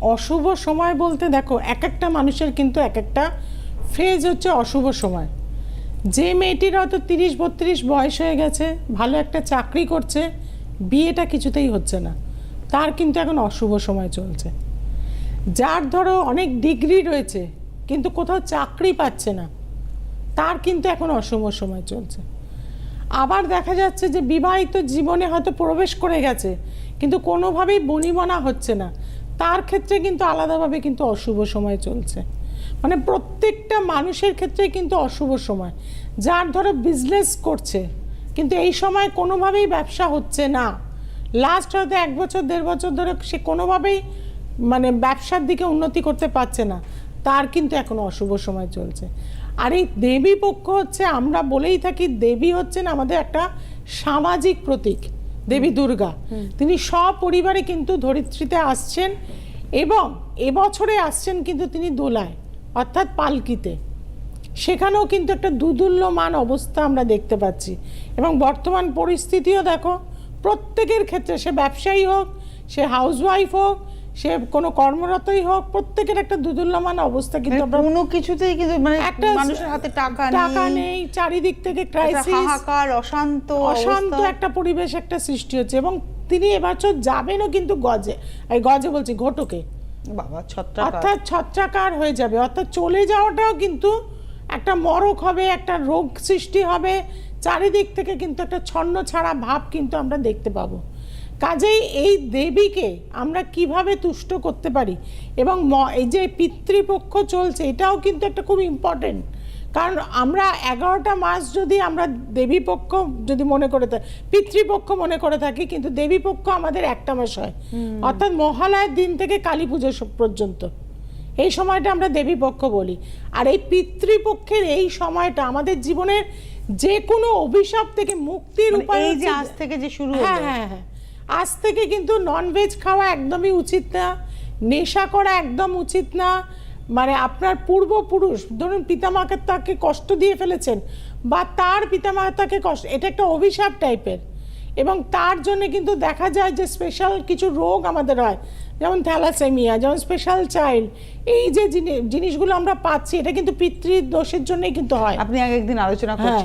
অশুভ সময় বলতে দেখো এক একটা মানুষের কিন্তু এক একটা ফেজ হচ্ছে অশুভ সময়। যে মেয়েটির হয়তো তিরিশ বত্রিশ বয়স হয়ে গেছে, ভালো একটা চাকরি করছে, বিয়েটা কিছুতেই হচ্ছে না। তার কিন্তু এখন অশুভ সময় চলছে। যার ধরো অনেক ডিগ্রি রয়েছে, কিন্তু কোথাও চাকরি পাচ্ছে না, তার কিন্তু এখন অশুভ সময় চলছে। আবার দেখা যাচ্ছে যে বিবাহিত জীবনে হয়তো প্রবেশ করে গেছে, কিন্তু কোনোভাবেই বনিবনা হচ্ছে না। তার ক্ষেত্রে কিন্তু আলাদাভাবে কিন্তু অশুভ সময় চলছে। মানে প্রত্যেকটা মানুষের ক্ষেত্রে কিন্তু অশুভ সময়। যার ধরো বিজনেস করছে, কিন্তু এই সময় কোনোভাবেই ব্যবসা হচ্ছে না। লাস্ট হয়তো এক বছর, দেড় বছর ধরে সে কোনোভাবেই মানে ব্যবসার দিকে উন্নতি করতে পারছে না। তার কিন্তু এখন অশুভ সময় চলছে। আর এই দেবী পক্ষ হচ্ছে, আমরা বলেই থাকি দেবী হচ্ছেন আমাদের একটা সামাজিক প্রতীক। দেবী দুর্গা। তিনি সপরিবারে কিন্তু ধরিত্রীতে আসছেন এবং এবছরে আসছেন কিন্তু তিনি দোলায়, অর্থাৎ পালকিতে। সেখানেও কিন্তু একটা দুদুল্যমান অবস্থা আমরা দেখতে পাচ্ছি। এবং বর্তমান পরিস্থিতিও দেখো, প্রত্যেকের ক্ষেত্রে সে ব্যবসায়ী হোক, সে হাউসওয়াইফ হোক সে কোনো কর্মরতই হোক প্রত্যেকের একটা দুদুল্যমান অবস্থা কিন্তু আমরা কোনো কিছুতেই কিন্তু মানে একটা মানুষের হাতে টাকা টাকা নেই। নেই চারিদিক থেকে ক্রাইসিস হাহাকার অশান্ত অশান্ত একটা পরিবেশ একটা সৃষ্টি হচ্ছে এবং তিনি এবছর যাবেনও কিন্তু গজে। এই গজে বলছি ঘটকে। বাবা ছত্রাক অর্থাৎ ছত্রাকার হয়ে যাবে অর্থাৎ চলে যাওয়াটাও কিন্তু একটা মরক হবে একটা রোগ সৃষ্টি হবে চারিদিক থেকে কিন্তু একটা ছন্ন ছাড়া ভাব কিন্তু আমরা দেখতে পাবো। কাজেই এই দেবীকে আমরা কীভাবে তুষ্ট করতে পারি? এবং ম- এই যে পিতৃপক্ষ চলছে এটাও কিন্তু একটা খুব ইম্পর্টেন্ট কারণ আমরা এগারোটা মাস যদি আমরা দেবীপক্ষ যদি মনে করে থাকি পিতৃপক্ষ মনে করে থাকি কিন্তু দেবীপক্ষ আমাদের একটা মাস হয়। অর্থাৎ মহালয়ের দিন থেকে কালী পুজো পর্যন্ত। এই সময়টা আমরা দেবীপক্ষ বলি। আর এই পিতৃপক্ষের এই সময়টা আমাদের জীবনের যে কোনো অভিশাপ থেকে মুক্তির মানে উপায় এই যে আজ থেকে যে শুরু হ্যাঁ হ্যাঁ হ্যাঁ। আজ থেকে কিন্তু ননভেজ খাওয়া একদমই উচিত না নেশা করা একদম উচিত না। মানে আপনার পূর্বপুরুষ ধরুন পিতামাকে তাকে কষ্ট দিয়ে ফেলেছেন বা তার পিতামাতাকে কষ্ট এটা একটা অভিশাপ টাইপের এবং তার জন্য কিন্তু দেখা যায় যে স্পেশাল কিছু রোগ আমাদের হয় যেমন থ্যালাসেমিয়া যেমন স্পেশাল চাইল্ড এই যে জিনি- জিনিসগুলো আমরা পাচ্ছি এটা কিন্তু পিতৃ দোষের জন্যই কিন্তু হয়। আপনি আগে একদিন আলোচনা হ্যাঁ। করছিলেন।